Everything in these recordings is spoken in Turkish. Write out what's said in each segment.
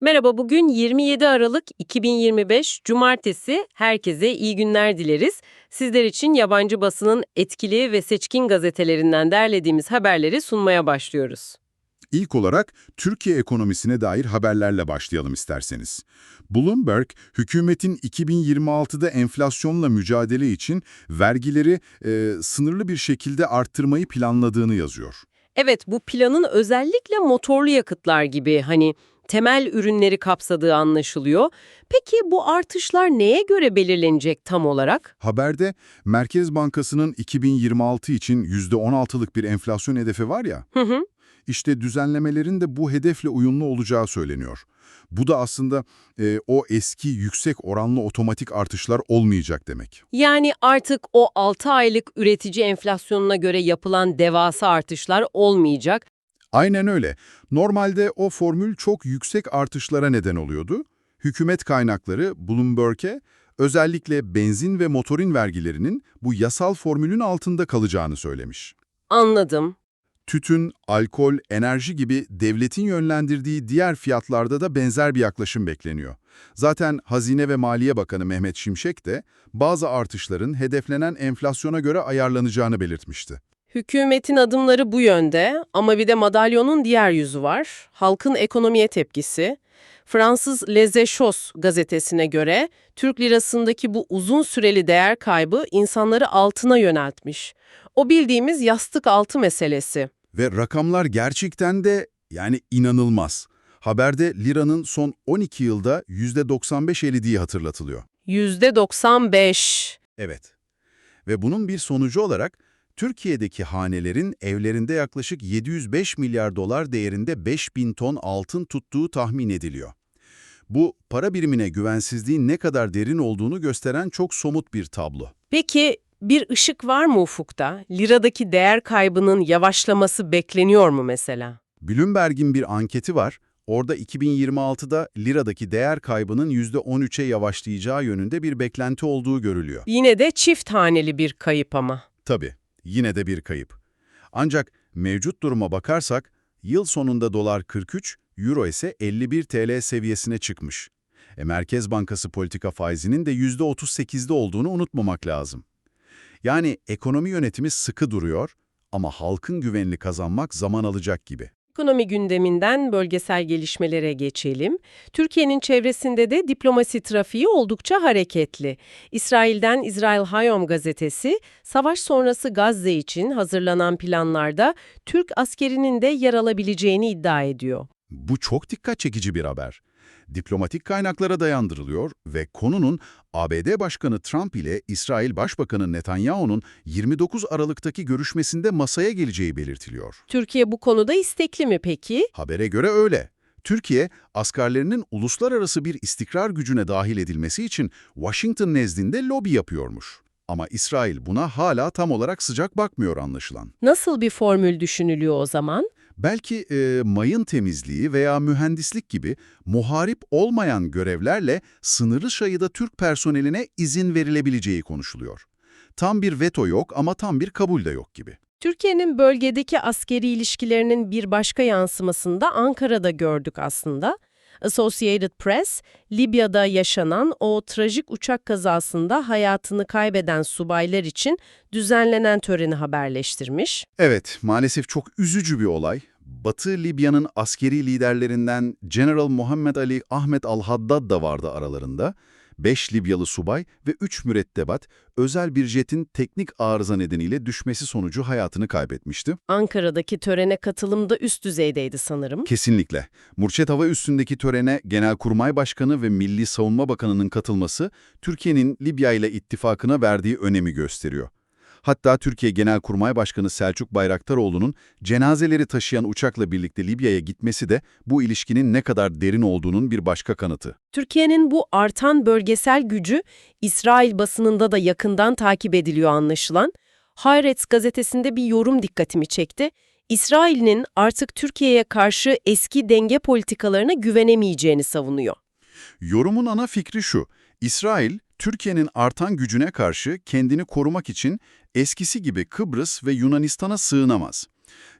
Merhaba, bugün 27 Aralık 2025 Cumartesi. Herkese iyi günler dileriz. Sizler için yabancı basının etkili ve seçkin gazetelerinden derlediğimiz haberleri sunmaya başlıyoruz. İlk olarak Türkiye ekonomisine dair haberlerle başlayalım isterseniz. Bloomberg, hükümetin 2026'da enflasyonla mücadele için vergileri e, sınırlı bir şekilde arttırmayı planladığını yazıyor. Evet, bu planın özellikle motorlu yakıtlar gibi hani temel ürünleri kapsadığı anlaşılıyor. Peki bu artışlar neye göre belirlenecek tam olarak? Haberde Merkez Bankası'nın 2026 için %16'lık bir enflasyon hedefi var ya, Hı hı. işte düzenlemelerin de bu hedefle uyumlu olacağı söyleniyor. Bu da aslında e, o eski yüksek oranlı otomatik artışlar olmayacak demek. Yani artık o 6 aylık üretici enflasyonuna göre yapılan devasa artışlar olmayacak. Aynen öyle. Normalde o formül çok yüksek artışlara neden oluyordu. Hükümet kaynakları Bloomberg'e özellikle benzin ve motorin vergilerinin bu yasal formülün altında kalacağını söylemiş. Anladım. Tütün, alkol, enerji gibi devletin yönlendirdiği diğer fiyatlarda da benzer bir yaklaşım bekleniyor. Zaten Hazine ve Maliye Bakanı Mehmet Şimşek de bazı artışların hedeflenen enflasyona göre ayarlanacağını belirtmişti. Hükümetin adımları bu yönde ama bir de madalyonun diğer yüzü var. Halkın ekonomiye tepkisi. Fransız Les Echos gazetesine göre Türk lirasındaki bu uzun süreli değer kaybı insanları altına yöneltmiş. O bildiğimiz yastık altı meselesi. Ve rakamlar gerçekten de yani inanılmaz. Haberde liranın son 12 yılda %95 eridiği hatırlatılıyor. %95. Evet. Ve bunun bir sonucu olarak Türkiye'deki hanelerin evlerinde yaklaşık 705 milyar dolar değerinde 5000 ton altın tuttuğu tahmin ediliyor. Bu para birimine güvensizliğin ne kadar derin olduğunu gösteren çok somut bir tablo. Peki bir ışık var mı ufukta? Liradaki değer kaybının yavaşlaması bekleniyor mu mesela? Bloomberg'in bir anketi var. Orada 2026'da liradaki değer kaybının %13'e yavaşlayacağı yönünde bir beklenti olduğu görülüyor. Yine de çift haneli bir kayıp ama. Tabii, yine de bir kayıp. Ancak mevcut duruma bakarsak, yıl sonunda dolar 43, euro ise 51 TL seviyesine çıkmış. E, Merkez Bankası politika faizinin de %38'de olduğunu unutmamak lazım. Yani ekonomi yönetimi sıkı duruyor ama halkın güvenini kazanmak zaman alacak gibi. Ekonomi gündeminden bölgesel gelişmelere geçelim. Türkiye'nin çevresinde de diplomasi trafiği oldukça hareketli. İsrail'den İsrail Hayom gazetesi, savaş sonrası Gazze için hazırlanan planlarda Türk askerinin de yer alabileceğini iddia ediyor. Bu çok dikkat çekici bir haber. Diplomatik kaynaklara dayandırılıyor ve konunun ABD Başkanı Trump ile İsrail Başbakanı Netanyahu'nun 29 Aralık'taki görüşmesinde masaya geleceği belirtiliyor. Türkiye bu konuda istekli mi peki? Habere göre öyle. Türkiye, askerlerinin uluslararası bir istikrar gücüne dahil edilmesi için Washington nezdinde lobi yapıyormuş. Ama İsrail buna hala tam olarak sıcak bakmıyor anlaşılan. Nasıl bir formül düşünülüyor o zaman? Belki e, mayın temizliği veya mühendislik gibi muharip olmayan görevlerle sınırlı sayıda Türk personeline izin verilebileceği konuşuluyor. Tam bir veto yok ama tam bir kabul de yok gibi. Türkiye'nin bölgedeki askeri ilişkilerinin bir başka yansımasını da Ankara'da gördük aslında. Associated Press, Libya'da yaşanan o trajik uçak kazasında hayatını kaybeden subaylar için düzenlenen töreni haberleştirmiş. Evet, maalesef çok üzücü bir olay. Batı Libya'nın askeri liderlerinden General Muhammed Ali Ahmet Al-Haddad da vardı aralarında. 5 Libyalı subay ve 3 mürettebat özel bir jetin teknik arıza nedeniyle düşmesi sonucu hayatını kaybetmişti. Ankara'daki törene katılım da üst düzeydeydi sanırım. Kesinlikle. Murçet Hava Üssü'ndeki törene Genelkurmay Başkanı ve Milli Savunma Bakanı'nın katılması Türkiye'nin Libya ile ittifakına verdiği önemi gösteriyor. Hatta Türkiye Genelkurmay Başkanı Selçuk Bayraktaroğlu'nun cenazeleri taşıyan uçakla birlikte Libya'ya gitmesi de bu ilişkinin ne kadar derin olduğunun bir başka kanıtı. Türkiye'nin bu artan bölgesel gücü İsrail basınında da yakından takip ediliyor anlaşılan. Haaretz gazetesinde bir yorum dikkatimi çekti. İsrail'in artık Türkiye'ye karşı eski denge politikalarına güvenemeyeceğini savunuyor. Yorumun ana fikri şu, İsrail, Türkiye'nin artan gücüne karşı kendini korumak için eskisi gibi Kıbrıs ve Yunanistan'a sığınamaz.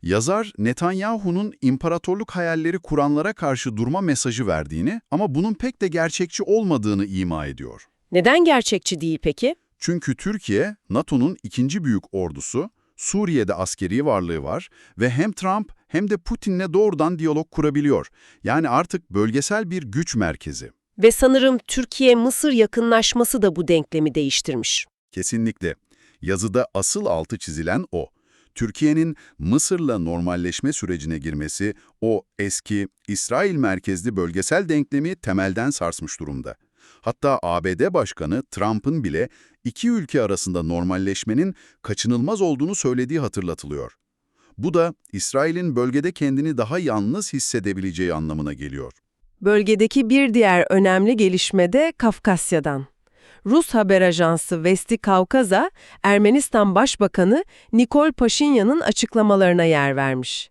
Yazar, Netanyahu'nun imparatorluk hayalleri kuranlara karşı durma mesajı verdiğini ama bunun pek de gerçekçi olmadığını ima ediyor. Neden gerçekçi değil peki? Çünkü Türkiye, NATO'nun ikinci büyük ordusu, Suriye'de askeri varlığı var ve hem Trump hem de Putin'le doğrudan diyalog kurabiliyor. Yani artık bölgesel bir güç merkezi. Ve sanırım Türkiye-Mısır yakınlaşması da bu denklemi değiştirmiş. Kesinlikle. Yazıda asıl altı çizilen o. Türkiye'nin Mısır'la normalleşme sürecine girmesi, o eski İsrail merkezli bölgesel denklemi temelden sarsmış durumda. Hatta ABD Başkanı Trump'ın bile iki ülke arasında normalleşmenin kaçınılmaz olduğunu söylediği hatırlatılıyor. Bu da İsrail'in bölgede kendini daha yalnız hissedebileceği anlamına geliyor. Bölgedeki bir diğer önemli gelişme de Kafkasya'dan. Rus haber ajansı Vesti Kavkaza, Ermenistan Başbakanı Nikol Paşinyan'ın açıklamalarına yer vermiş.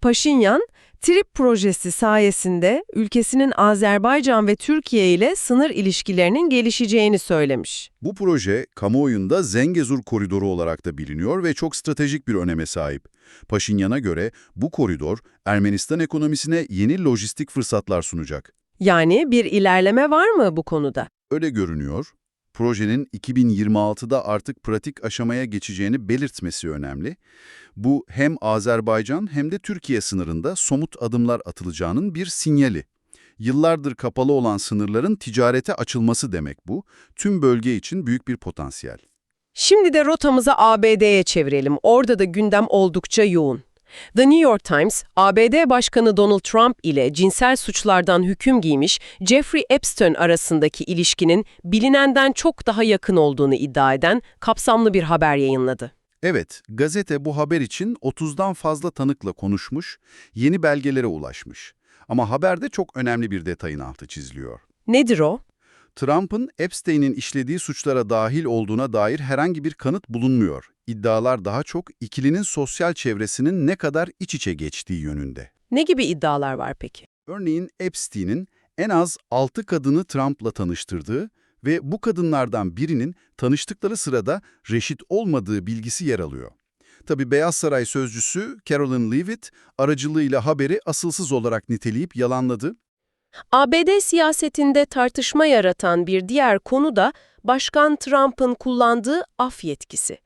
Paşinyan, TRIP projesi sayesinde ülkesinin Azerbaycan ve Türkiye ile sınır ilişkilerinin gelişeceğini söylemiş. Bu proje kamuoyunda Zengezur Koridoru olarak da biliniyor ve çok stratejik bir öneme sahip. Paşinyan'a göre bu koridor Ermenistan ekonomisine yeni lojistik fırsatlar sunacak. Yani bir ilerleme var mı bu konuda? Öyle görünüyor. Projenin 2026'da artık pratik aşamaya geçeceğini belirtmesi önemli. Bu hem Azerbaycan hem de Türkiye sınırında somut adımlar atılacağının bir sinyali. Yıllardır kapalı olan sınırların ticarete açılması demek bu. Tüm bölge için büyük bir potansiyel. Şimdi de rotamızı ABD'ye çevirelim. Orada da gündem oldukça yoğun. The New York Times, ABD Başkanı Donald Trump ile cinsel suçlardan hüküm giymiş Jeffrey Epstein arasındaki ilişkinin bilinenden çok daha yakın olduğunu iddia eden kapsamlı bir haber yayınladı. Evet, gazete bu haber için 30'dan fazla tanıkla konuşmuş, yeni belgelere ulaşmış. Ama haberde çok önemli bir detayın altı çiziliyor. Nedir o? Trump'ın Epstein'in işlediği suçlara dahil olduğuna dair herhangi bir kanıt bulunmuyor. İddialar daha çok ikilinin sosyal çevresinin ne kadar iç içe geçtiği yönünde. Ne gibi iddialar var peki? Örneğin Epstein'in en az 6 kadını Trump'la tanıştırdığı ve bu kadınlardan birinin tanıştıkları sırada reşit olmadığı bilgisi yer alıyor. Tabi Beyaz Saray sözcüsü Carolyn Leavitt aracılığıyla haberi asılsız olarak niteleyip yalanladı. ABD siyasetinde tartışma yaratan bir diğer konu da Başkan Trump'ın kullandığı af yetkisi.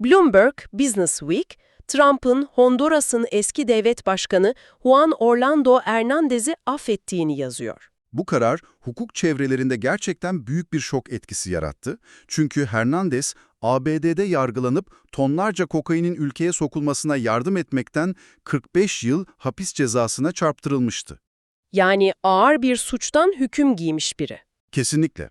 Bloomberg Business Week, Trump'ın Honduras'ın eski devlet başkanı Juan Orlando Hernandez'i affettiğini yazıyor. Bu karar hukuk çevrelerinde gerçekten büyük bir şok etkisi yarattı. Çünkü Hernandez, ABD'de yargılanıp tonlarca kokainin ülkeye sokulmasına yardım etmekten 45 yıl hapis cezasına çarptırılmıştı. Yani ağır bir suçtan hüküm giymiş biri. Kesinlikle.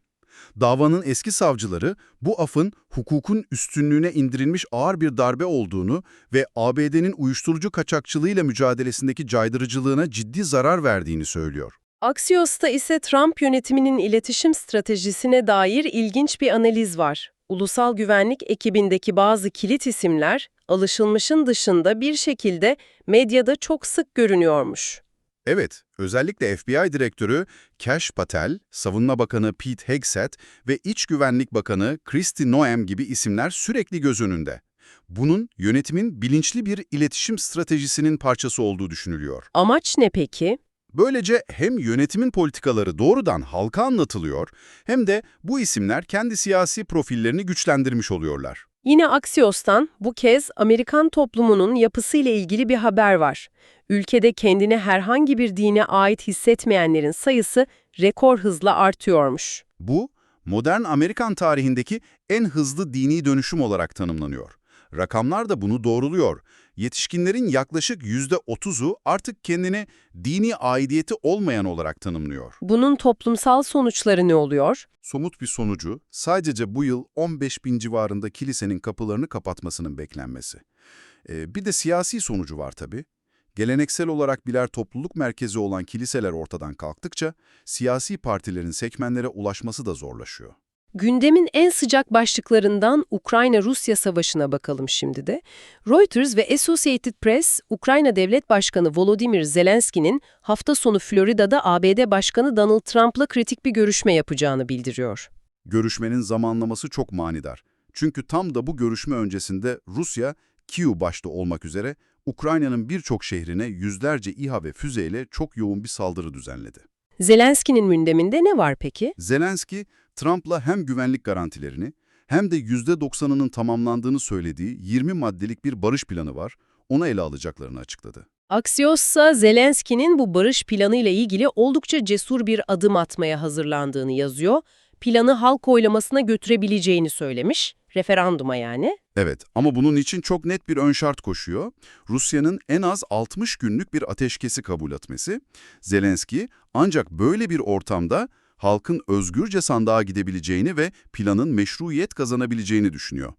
Davanın eski savcıları bu afın hukukun üstünlüğüne indirilmiş ağır bir darbe olduğunu ve ABD'nin uyuşturucu kaçakçılığıyla mücadelesindeki caydırıcılığına ciddi zarar verdiğini söylüyor. Axios'ta ise Trump yönetiminin iletişim stratejisine dair ilginç bir analiz var. Ulusal güvenlik ekibindeki bazı kilit isimler, alışılmışın dışında bir şekilde medyada çok sık görünüyormuş. Evet, özellikle FBI Direktörü Kash Patel, Savunma Bakanı Pete Hegseth ve İç Güvenlik Bakanı Kristi Noem gibi isimler sürekli göz önünde. Bunun yönetimin bilinçli bir iletişim stratejisinin parçası olduğu düşünülüyor. Amaç ne peki? Böylece hem yönetimin politikaları doğrudan halka anlatılıyor hem de bu isimler kendi siyasi profillerini güçlendirmiş oluyorlar. Yine Axios'tan bu kez Amerikan toplumunun yapısıyla ilgili bir haber var. Ülkede kendini herhangi bir dine ait hissetmeyenlerin sayısı rekor hızla artıyormuş. Bu, modern Amerikan tarihindeki en hızlı dini dönüşüm olarak tanımlanıyor. Rakamlar da bunu doğruluyor. Yetişkinlerin yaklaşık %30'u artık kendini dini aidiyeti olmayan olarak tanımlıyor. Bunun toplumsal sonuçları ne oluyor? Somut bir sonucu sadece bu yıl 15 bin civarında kilisenin kapılarını kapatmasının beklenmesi. Ee, bir de siyasi sonucu var tabii. Geleneksel olarak birer topluluk merkezi olan kiliseler ortadan kalktıkça siyasi partilerin sekmenlere ulaşması da zorlaşıyor. Gündemin en sıcak başlıklarından Ukrayna-Rusya savaşına bakalım şimdi de. Reuters ve Associated Press, Ukrayna Devlet Başkanı Volodymyr Zelenski'nin hafta sonu Florida'da ABD Başkanı Donald Trump'la kritik bir görüşme yapacağını bildiriyor. Görüşmenin zamanlaması çok manidar. Çünkü tam da bu görüşme öncesinde Rusya, Kiev başta olmak üzere Ukrayna'nın birçok şehrine yüzlerce İHA ve füzeyle çok yoğun bir saldırı düzenledi. Zelenski'nin gündeminde ne var peki? Zelenski, Trump'la hem güvenlik garantilerini hem de %90'ının tamamlandığını söylediği 20 maddelik bir barış planı var, onu ele alacaklarını açıkladı. Axios'sa Zelenski'nin bu barış planı ile ilgili oldukça cesur bir adım atmaya hazırlandığını yazıyor. Planı halk oylamasına götürebileceğini söylemiş, referanduma yani. Evet ama bunun için çok net bir ön şart koşuyor. Rusya'nın en az 60 günlük bir ateşkesi kabul etmesi. Zelenski ancak böyle bir ortamda halkın özgürce sandığa gidebileceğini ve planın meşruiyet kazanabileceğini düşünüyor.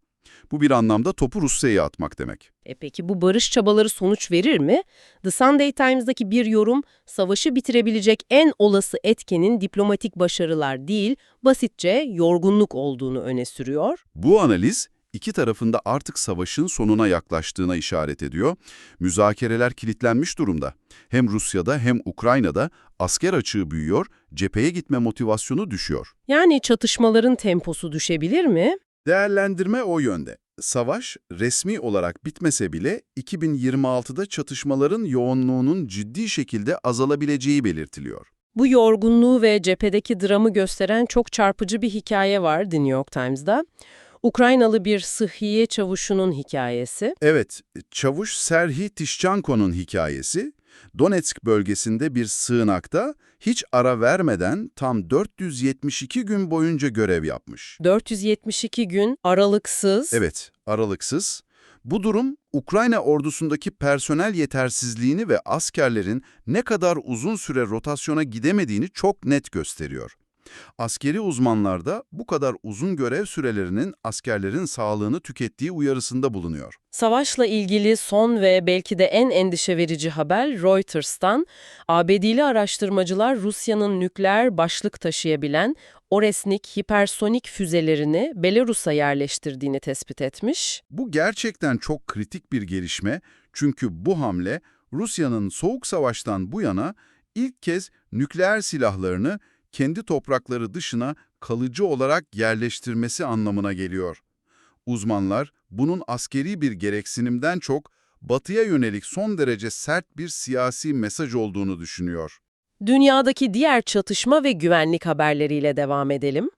Bu bir anlamda topu Rusya'ya atmak demek. E peki bu barış çabaları sonuç verir mi? The Sunday Times'daki bir yorum, savaşı bitirebilecek en olası etkenin diplomatik başarılar değil, basitçe yorgunluk olduğunu öne sürüyor. Bu analiz iki tarafında artık savaşın sonuna yaklaştığına işaret ediyor. Müzakereler kilitlenmiş durumda. Hem Rusya'da hem Ukrayna'da asker açığı büyüyor, cepheye gitme motivasyonu düşüyor. Yani çatışmaların temposu düşebilir mi? Değerlendirme o yönde. Savaş resmi olarak bitmese bile 2026'da çatışmaların yoğunluğunun ciddi şekilde azalabileceği belirtiliyor. Bu yorgunluğu ve cephedeki dramı gösteren çok çarpıcı bir hikaye var The New York Times'da. Ukraynalı bir sıhhiye çavuşunun hikayesi. Evet, Çavuş Serhi Tişçanko'nun hikayesi, Donetsk bölgesinde bir sığınakta hiç ara vermeden tam 472 gün boyunca görev yapmış. 472 gün aralıksız. Evet, aralıksız. Bu durum Ukrayna ordusundaki personel yetersizliğini ve askerlerin ne kadar uzun süre rotasyona gidemediğini çok net gösteriyor. Askeri uzmanlar da bu kadar uzun görev sürelerinin askerlerin sağlığını tükettiği uyarısında bulunuyor. Savaşla ilgili son ve belki de en endişe verici haber Reuters'tan. ABD'li araştırmacılar Rusya'nın nükleer başlık taşıyabilen Oresnik hipersonik füzelerini Belarus'a yerleştirdiğini tespit etmiş. Bu gerçekten çok kritik bir gelişme çünkü bu hamle Rusya'nın Soğuk Savaş'tan bu yana ilk kez nükleer silahlarını kendi toprakları dışına kalıcı olarak yerleştirmesi anlamına geliyor. Uzmanlar bunun askeri bir gereksinimden çok batıya yönelik son derece sert bir siyasi mesaj olduğunu düşünüyor. Dünyadaki diğer çatışma ve güvenlik haberleriyle devam edelim.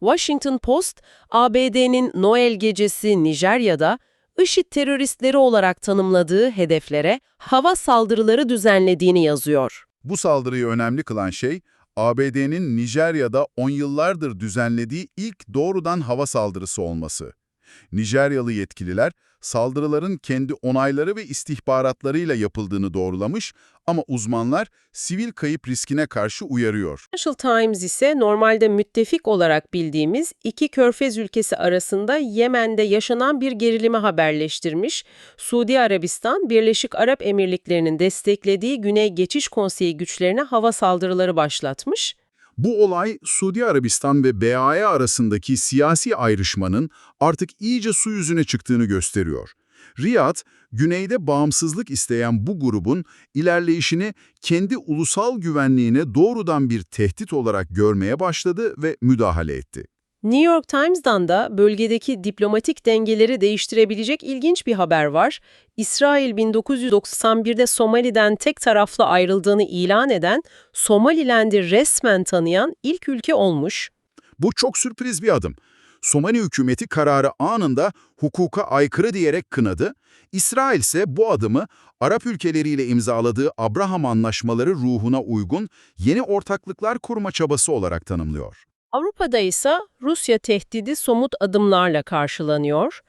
Washington Post, ABD'nin Noel gecesi Nijerya'da IŞİD teröristleri olarak tanımladığı hedeflere hava saldırıları düzenlediğini yazıyor. Bu saldırıyı önemli kılan şey, ABD'nin Nijerya'da on yıllardır düzenlediği ilk doğrudan hava saldırısı olması. Nijeryalı yetkililer, saldırıların kendi onayları ve istihbaratlarıyla yapıldığını doğrulamış ama uzmanlar sivil kayıp riskine karşı uyarıyor. Financial Times ise normalde müttefik olarak bildiğimiz iki körfez ülkesi arasında Yemen'de yaşanan bir gerilimi haberleştirmiş. Suudi Arabistan, Birleşik Arap Emirlikleri'nin desteklediği Güney Geçiş Konseyi güçlerine hava saldırıları başlatmış. Bu olay Suudi Arabistan ve BAE arasındaki siyasi ayrışmanın artık iyice su yüzüne çıktığını gösteriyor. Riyad, güneyde bağımsızlık isteyen bu grubun ilerleyişini kendi ulusal güvenliğine doğrudan bir tehdit olarak görmeye başladı ve müdahale etti. New York Times'dan da bölgedeki diplomatik dengeleri değiştirebilecek ilginç bir haber var. İsrail 1991'de Somali'den tek taraflı ayrıldığını ilan eden, Somaliland'i resmen tanıyan ilk ülke olmuş. Bu çok sürpriz bir adım. Somali hükümeti kararı anında hukuka aykırı diyerek kınadı. İsrail ise bu adımı Arap ülkeleriyle imzaladığı Abraham anlaşmaları ruhuna uygun yeni ortaklıklar kurma çabası olarak tanımlıyor. Avrupa'da ise Rusya tehdidi somut adımlarla karşılanıyor.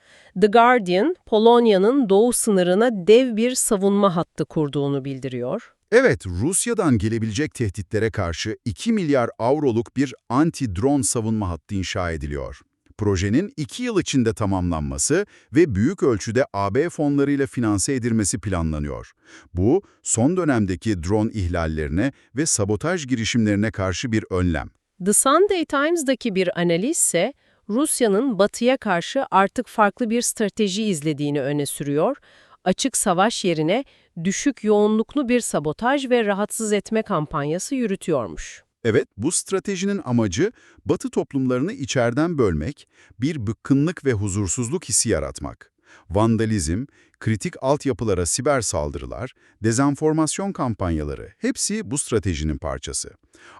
The Guardian, Polonya'nın doğu sınırına dev bir savunma hattı kurduğunu bildiriyor. Evet, Rusya'dan gelebilecek tehditlere karşı 2 milyar avroluk bir anti-drone savunma hattı inşa ediliyor. Projenin 2 yıl içinde tamamlanması ve büyük ölçüde AB fonlarıyla finanse edilmesi planlanıyor. Bu, son dönemdeki drone ihlallerine ve sabotaj girişimlerine karşı bir önlem. The Sunday Times'daki bir analiz ise Rusya'nın batıya karşı artık farklı bir strateji izlediğini öne sürüyor. Açık savaş yerine düşük yoğunluklu bir sabotaj ve rahatsız etme kampanyası yürütüyormuş. Evet, bu stratejinin amacı Batı toplumlarını içeriden bölmek, bir bıkkınlık ve huzursuzluk hissi yaratmak. Vandalizm, Kritik altyapılara siber saldırılar, dezenformasyon kampanyaları hepsi bu stratejinin parçası.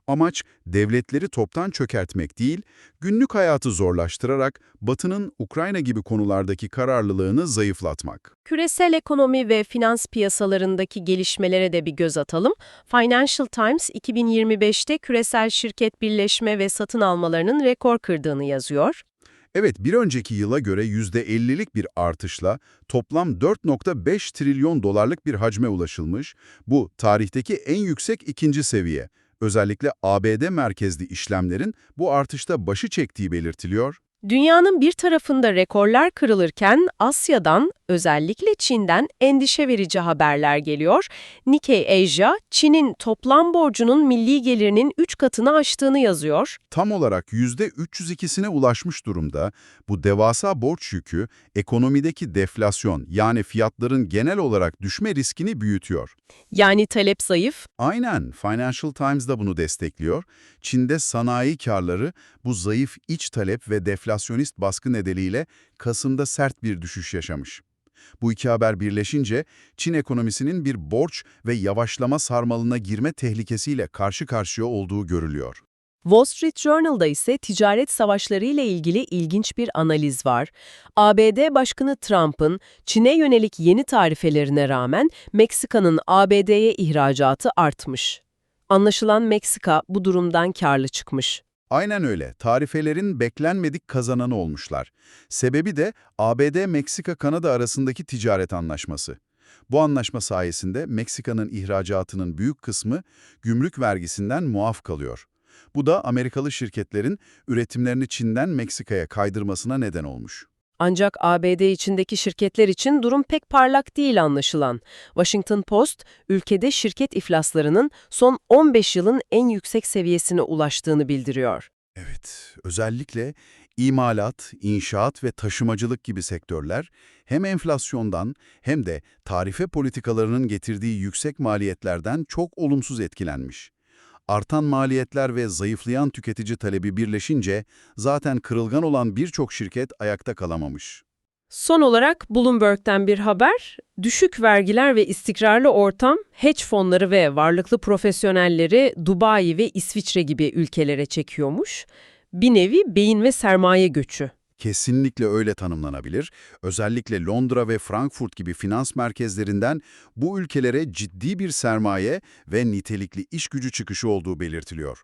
Amaç devletleri toptan çökertmek değil, günlük hayatı zorlaştırarak Batı'nın Ukrayna gibi konulardaki kararlılığını zayıflatmak. Küresel ekonomi ve finans piyasalarındaki gelişmelere de bir göz atalım. Financial Times 2025'te küresel şirket birleşme ve satın almalarının rekor kırdığını yazıyor. Evet, bir önceki yıla göre %50'lik bir artışla toplam 4.5 trilyon dolarlık bir hacme ulaşılmış. Bu tarihteki en yüksek ikinci seviye. Özellikle ABD merkezli işlemlerin bu artışta başı çektiği belirtiliyor. Dünyanın bir tarafında rekorlar kırılırken Asya'dan, özellikle Çin'den endişe verici haberler geliyor. Nikkei Asia, Çin'in toplam borcunun milli gelirinin 3 katını aştığını yazıyor. Tam olarak %302'sine ulaşmış durumda. Bu devasa borç yükü ekonomideki deflasyon yani fiyatların genel olarak düşme riskini büyütüyor. Yani talep zayıf, Aynen, Financial Times da bunu destekliyor. Çin'de sanayi karları bu zayıf iç talep ve deflasyonist baskı nedeniyle Kasım'da sert bir düşüş yaşamış. Bu iki haber birleşince Çin ekonomisinin bir borç ve yavaşlama sarmalına girme tehlikesiyle karşı karşıya olduğu görülüyor. Wall Street Journal'da ise ticaret savaşları ile ilgili ilginç bir analiz var. ABD Başkanı Trump'ın Çin'e yönelik yeni tarifelerine rağmen Meksika'nın ABD'ye ihracatı artmış. Anlaşılan Meksika bu durumdan karlı çıkmış. Aynen öyle. Tarifelerin beklenmedik kazananı olmuşlar. Sebebi de ABD-Meksika-Kanada arasındaki ticaret anlaşması. Bu anlaşma sayesinde Meksika'nın ihracatının büyük kısmı gümrük vergisinden muaf kalıyor. Bu da Amerikalı şirketlerin üretimlerini Çin'den Meksika'ya kaydırmasına neden olmuş. Ancak ABD içindeki şirketler için durum pek parlak değil anlaşılan. Washington Post, ülkede şirket iflaslarının son 15 yılın en yüksek seviyesine ulaştığını bildiriyor. Evet, özellikle imalat, inşaat ve taşımacılık gibi sektörler hem enflasyondan hem de tarife politikalarının getirdiği yüksek maliyetlerden çok olumsuz etkilenmiş. Artan maliyetler ve zayıflayan tüketici talebi birleşince zaten kırılgan olan birçok şirket ayakta kalamamış. Son olarak Bloomberg'den bir haber, düşük vergiler ve istikrarlı ortam, hedge fonları ve varlıklı profesyonelleri Dubai ve İsviçre gibi ülkelere çekiyormuş. Bir nevi beyin ve sermaye göçü. Kesinlikle öyle tanımlanabilir. Özellikle Londra ve Frankfurt gibi finans merkezlerinden bu ülkelere ciddi bir sermaye ve nitelikli iş gücü çıkışı olduğu belirtiliyor.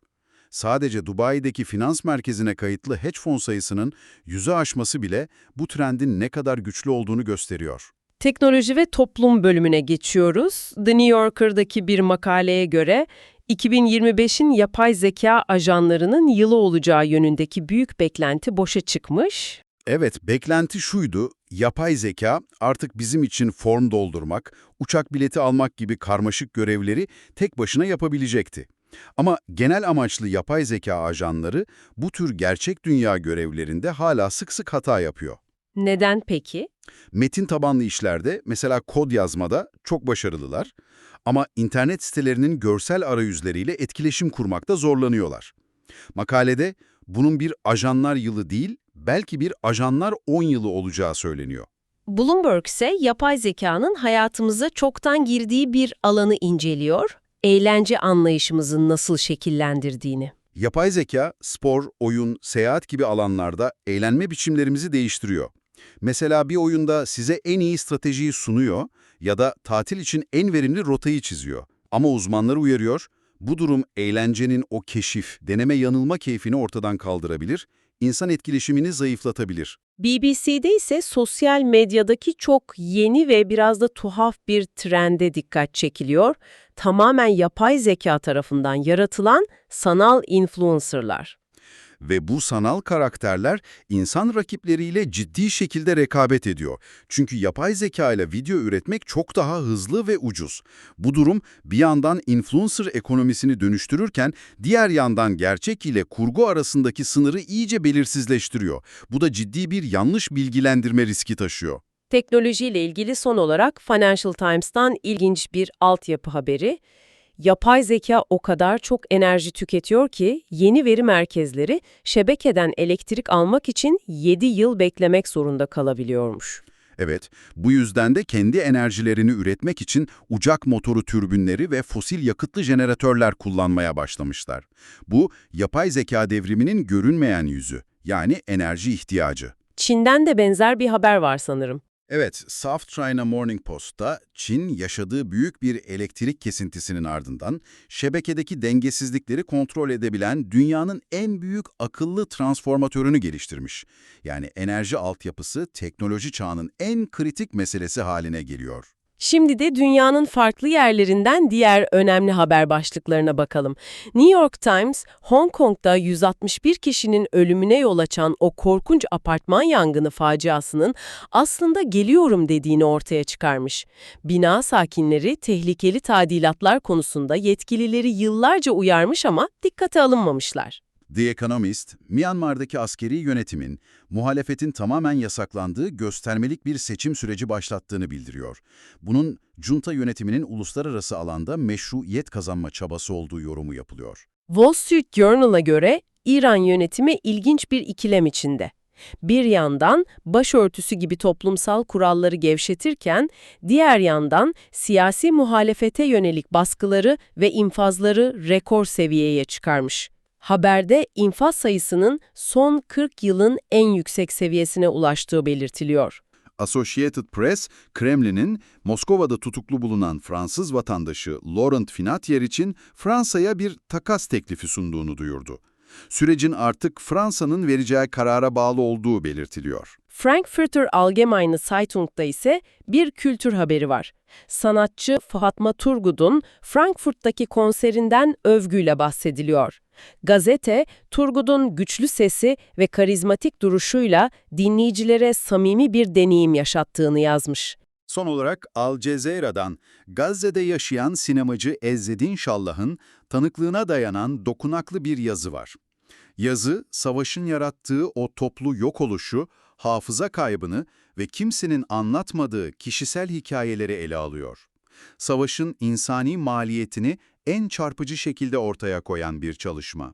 Sadece Dubai'deki finans merkezine kayıtlı hedge fon sayısının yüzü aşması bile bu trendin ne kadar güçlü olduğunu gösteriyor. Teknoloji ve toplum bölümüne geçiyoruz. The New Yorker'daki bir makaleye göre 2025'in yapay zeka ajanlarının yılı olacağı yönündeki büyük beklenti boşa çıkmış. Evet, beklenti şuydu, yapay zeka artık bizim için form doldurmak, uçak bileti almak gibi karmaşık görevleri tek başına yapabilecekti. Ama genel amaçlı yapay zeka ajanları bu tür gerçek dünya görevlerinde hala sık sık hata yapıyor. Neden peki? Metin tabanlı işlerde, mesela kod yazmada çok başarılılar ama internet sitelerinin görsel arayüzleriyle etkileşim kurmakta zorlanıyorlar. Makalede bunun bir ajanlar yılı değil, belki bir ajanlar 10 yılı olacağı söyleniyor. Bloomberg ise yapay zekanın hayatımıza çoktan girdiği bir alanı inceliyor, eğlence anlayışımızın nasıl şekillendirdiğini. Yapay zeka, spor, oyun, seyahat gibi alanlarda eğlenme biçimlerimizi değiştiriyor. Mesela bir oyunda size en iyi stratejiyi sunuyor ya da tatil için en verimli rotayı çiziyor. Ama uzmanlar uyarıyor, bu durum eğlencenin o keşif, deneme yanılma keyfini ortadan kaldırabilir, insan etkileşimini zayıflatabilir. BBC'de ise sosyal medyadaki çok yeni ve biraz da tuhaf bir trende dikkat çekiliyor. Tamamen yapay zeka tarafından yaratılan sanal influencerlar. Ve bu sanal karakterler insan rakipleriyle ciddi şekilde rekabet ediyor. Çünkü yapay zeka ile video üretmek çok daha hızlı ve ucuz. Bu durum bir yandan influencer ekonomisini dönüştürürken diğer yandan gerçek ile kurgu arasındaki sınırı iyice belirsizleştiriyor. Bu da ciddi bir yanlış bilgilendirme riski taşıyor. Teknolojiyle ilgili son olarak Financial Times'tan ilginç bir altyapı haberi. Yapay zeka o kadar çok enerji tüketiyor ki yeni veri merkezleri şebekeden elektrik almak için 7 yıl beklemek zorunda kalabiliyormuş. Evet, bu yüzden de kendi enerjilerini üretmek için uçak motoru türbinleri ve fosil yakıtlı jeneratörler kullanmaya başlamışlar. Bu, yapay zeka devriminin görünmeyen yüzü, yani enerji ihtiyacı. Çin'den de benzer bir haber var sanırım. Evet, South China Morning Post'ta Çin yaşadığı büyük bir elektrik kesintisinin ardından şebekedeki dengesizlikleri kontrol edebilen dünyanın en büyük akıllı transformatörünü geliştirmiş. Yani enerji altyapısı teknoloji çağının en kritik meselesi haline geliyor. Şimdi de dünyanın farklı yerlerinden diğer önemli haber başlıklarına bakalım. New York Times, Hong Kong'da 161 kişinin ölümüne yol açan o korkunç apartman yangını faciasının aslında geliyorum dediğini ortaya çıkarmış. Bina sakinleri tehlikeli tadilatlar konusunda yetkilileri yıllarca uyarmış ama dikkate alınmamışlar. The Economist, Myanmar'daki askeri yönetimin muhalefetin tamamen yasaklandığı göstermelik bir seçim süreci başlattığını bildiriyor. Bunun junta yönetiminin uluslararası alanda meşruiyet kazanma çabası olduğu yorumu yapılıyor. Wall Street Journal'a göre İran yönetimi ilginç bir ikilem içinde. Bir yandan başörtüsü gibi toplumsal kuralları gevşetirken, diğer yandan siyasi muhalefete yönelik baskıları ve infazları rekor seviyeye çıkarmış. Haberde infaz sayısının son 40 yılın en yüksek seviyesine ulaştığı belirtiliyor. Associated Press, Kremlin'in Moskova'da tutuklu bulunan Fransız vatandaşı Laurent Finatier için Fransa'ya bir takas teklifi sunduğunu duyurdu. Sürecin artık Fransa'nın vereceği karara bağlı olduğu belirtiliyor. Frankfurter Allgemeine Zeitung'da ise bir kültür haberi var. Sanatçı Fatma Turgut'un Frankfurt'taki konserinden övgüyle bahsediliyor. Gazete, Turgut'un güçlü sesi ve karizmatik duruşuyla dinleyicilere samimi bir deneyim yaşattığını yazmış. Son olarak Al Cezeira'dan Gazze'de yaşayan sinemacı Ezzedin Şallah'ın tanıklığına dayanan dokunaklı bir yazı var. Yazı, savaşın yarattığı o toplu yok oluşu, hafıza kaybını ve kimsenin anlatmadığı kişisel hikayeleri ele alıyor. Savaşın insani maliyetini en çarpıcı şekilde ortaya koyan bir çalışma.